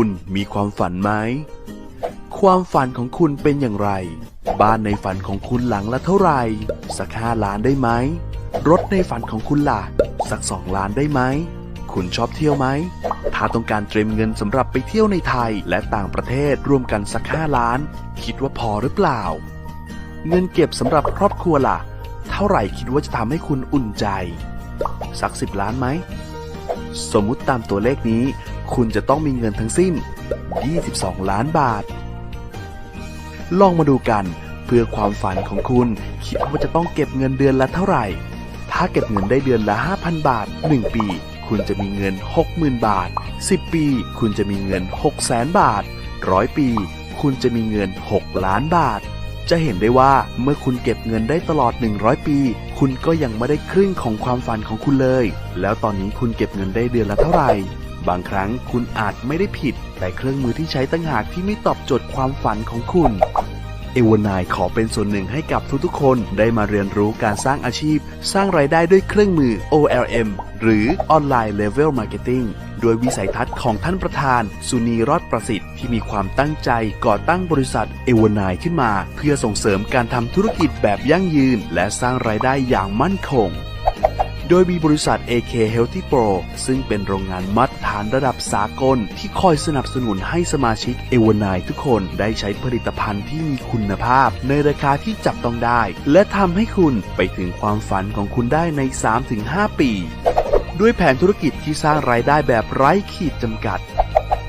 คุณมีความฝันไหม ความฝันของคุณเป็นอย่างไร บ้านในฝันของคุณหลังละเท่าไหร่ สักห้าล้านได้ไหม รถในฝันของคุณล่ะ สักสองล้านได้ไหม คุณชอบเที่ยวไหม ถ้าต้องการเตรียมเงินสำหรับไปเที่ยวในไทยและต่างประเทศรวมกันสักห้าล้าน คิดว่าพอหรือเปล่า เงินเก็บสำหรับครอบครัวล่ะ เท่าไหร่คิดว่าจะทำให้คุณอุ่นใจ สักสิบล้านไหมสมมุติตามตัวเลขนี้ คุณจะต้องมีเงินทั้งสิ้น 22 ล้านบาท ลองมาดูกันเพื่อความฝันของคุณ คิดว่าจะต้องเก็บเงินเดือนละเท่าไหร่ ถ้าเก็บเงินได้เดือนละ 5,000 บาท 1 ปี คุณจะมีเงิน 60,000 บาท 10 ปี คุณจะมีเงิน 600,000 บาท 100 ปี คุณจะมีเงิน 6 ล้านบาท จะเห็นได้ว่าเมื่อคุณเก็บเงินได้ตลอด 100 ปี คุณก็ยังไม่ได้ครึ่งของความฝันของคุณเลย แล้วตอนนี้คุณเก็บเงินได้เดือนละเท่าไหร่ บางครั้งคุณอาจไม่ได้ผิด แต่เครื่องมือที่ใช้ตั้งหากที่ไม่ตอบโจทย์ความฝันของคุณ เอวานายขอเป็นส่วนหนึ่งให้กับทุกๆ คนได้มาเรียนรู้การสร้างอาชีพ สร้างรายได้ด้วยเครื่องมือ OLM หรือ Online Level Marketing โดยวิสัยทัศน์ของท่านประธาน สุนีรอดประสิทธิ์ที่มีความตั้งใจก่อตั้งบริษัทเอวานายขึ้นมา เพื่อส่งเสริมการทำธุรกิจแบบยั่งยืน และสร้างรายได้อย่างมั่นคง โดยมีบริษัท AK Healthy Pro ซึ่งเป็นโรงงานมาตรฐานระดับสากล ที่คอยสนับสนุนให้สมาชิกเอวานายทุกคนได้ใช้ผลิตภัณฑ์ที่มีคุณภาพ ในราคาที่จับต้องได้ และทำให้คุณไปถึงความฝันของคุณได้ใน 3-5 ปี ด้วยแผนธุรกิจที่สร้างรายได้แบบไร้ขีดจำกัด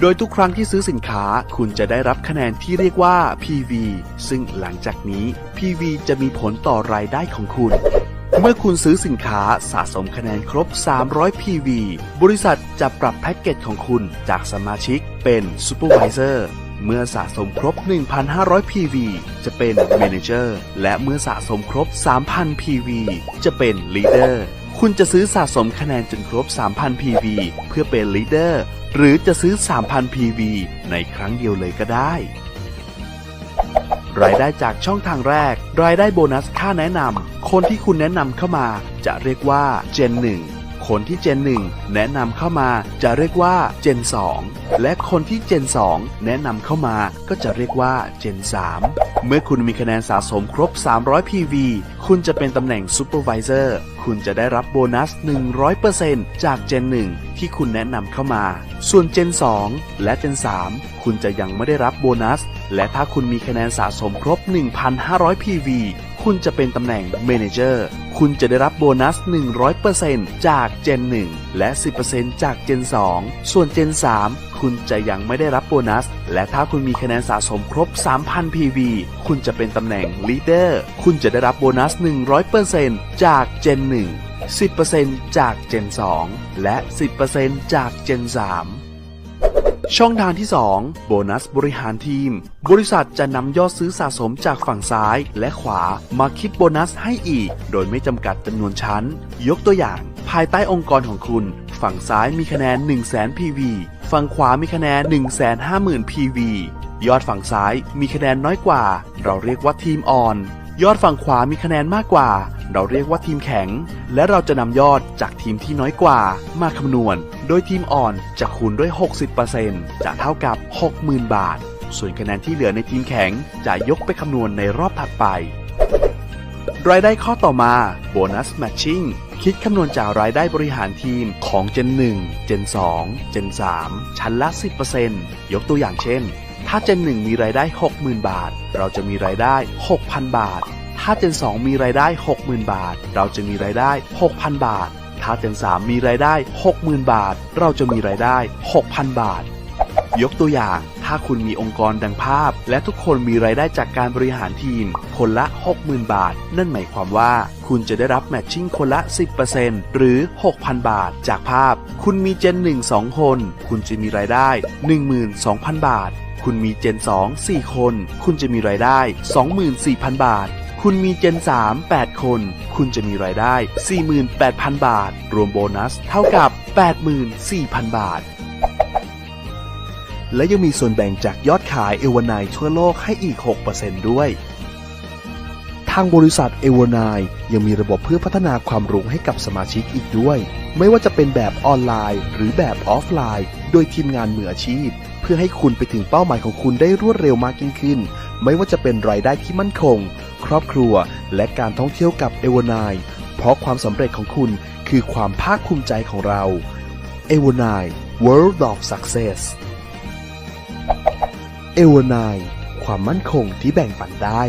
โดยทุกครั้งที่ซื้อสินค้าคุณจะได้รับคะแนนที่เรียกว่า PV ซึ่งหลังจากนี้ PV จะมีผลต่อรายได้ของคุณ เมื่อคุณซื้อสินค้าสะสมคะแนนครบ 300 PV บริษัทจะปรับแพ็กเกจของคุณจากสมาชิกเป็น Supervisor เมื่อสะสมครบ 1,500 PV จะเป็น Manager และเมื่อสะสมครบ 3,000 PV จะเป็น Leader คุณจะซื้อสะสมคะแนนจนครบ 3,000 PV เพื่อเป็น Leader หรือจะซื้อ 3,000 PV ในครั้งเดียวเลยก็ได้ รายได้จากช่องทางแรก รายได้โบนัสค่าแนะนำคนที่คุณแนะนำเข้ามา จะเรียกว่า Gen 1 คนที่ Gen 1แนะนำเข้ามาจะเรียกว่า Gen 2และคนที่ Gen 2แนะนำเข้ามาก็จะเรียกว่า Gen 3เมื่อคุณมีคะแนนสะสมครบ 300 PV คุณจะเป็นตำแหน่ง Supervisor คุณจะได้รับโบนัส 100%จาก Gen 1ที่คุณแนะนำเข้ามา ส่วน Gen 2และ Gen 3คุณจะยังไม่ได้รับโบนัส และถ้าคุณมีคะแนนสะสมครบ 1,500 PV คุณจะเป็นตำแหน่ง Manager คุณจะได้รับโบนัส 100%จาก Gen 1 และ 10%จาก Gen 2 ส่วน Gen 3 คุณจะยังไม่ได้รับโบนัส และถ้าคุณมีคะแนนสะสมครบ 3,000 PV คุณจะเป็นตำแหน่ง Leader คุณจะได้รับโบนัส 100%จาก Gen 1 10%จาก Gen 2 และ 10%จาก Gen 3 ช่องทางที่ 2 โบนัสบริหารทีม บริษัทจะนำยอดซื้อสะสมจากฝั่งซ้ายและขวามาคิดโบนัสให้อีก โดยไม่จำกัดจำนวนชั้น ยกตัวอย่าง ภายใต้องค์กรของคุณ ฝั่งซ้ายมีคะแนน 1 0 0 0 0แสน PV ฝั่งขวามีคะแนน 1 5 0 0 0 0 PV ยอดฝั่งซ้ายมีคะแนนน้อยกว่า เราเรียกว่าทีมอ่อน ยอดฝั่งขวามีคะแนนมากกว่า เราเรียกว่าทีมแข็ง และเราจะนำยอดจากทีมที่น้อยกว่ามาคำนวณ โดยทีมอ่อนจะคูณด้วย 60%จะเท่ากับ 60,000 บาท ส่วนคะแนนที่เหลือในทีมแข็งจะยกไปคำนวณในรอบถัดไป รายได้ข้อต่อมาโบนัสแมทชิ่งคิดคำนวณจากรายได้บริหารทีมของ Gen 1 Gen 2 Gen 3 ชั้นละ 10%ยกตัวอย่างเช่น ถ้า Gen 1มีรายได้ 60,000 บาท เราจะมีรายได้ 6,000 บาท ถ้า Gen 2มีรายได้ 60,000 บาท เราจะมีรายได้ 6,000 บาท ถ้า Gen 3มีรายได้ 60,000 บาท เราจะมีรายได้ 6,000 บาท ยกตัวอย่าง ถ้าคุณมีองค์กรดังภาพ และทุกคนมีรายได้จากการบริหารทีม คนละ 60,000 บาท นั่นหมายความว่า คุณจะได้รับแมทชิ่งคนละ 10%หรือ 6,000 บาท จากภาพ คุณมีเจน 1 2 คน คุณจะมีรายได้ 12,000 บาท คุณมีเจน 2 4 คน คุณจะมีรายได้ 24,000 บาท คุณมีเจน 3 8 คน คุณจะมีรายได้ 48,000 บาท รวมโบนัสเท่ากับ 84,000 บาท และยังมีส่วนแบ่งจากยอดขายเอวานายทั่วโลกให้อีก 6%ด้วยทางบริษัทเอวานายยังมีระบบเพื่อพัฒนาความรู้ให้กับสมาชิกอีกด้วย ไม่ว่าจะเป็นแบบออนไลน์ หรือแบบออฟไลน์ โดยทีมงานมืออาชีพเพื่อให้คุณไปถึงเป้าหมายของคุณได้รวดเร็วมากยิ่งขึ้น ไม่ว่าจะเป็นรายได้ที่มั่นคง ครอบครัว และการท่องเที่ยวกับเอวานายเพราะความสำเร็จของคุณคือความภาคภูมิใจของเราเอวานาย World of Success เอวานายความมั่นคงที่แบ่งปันได้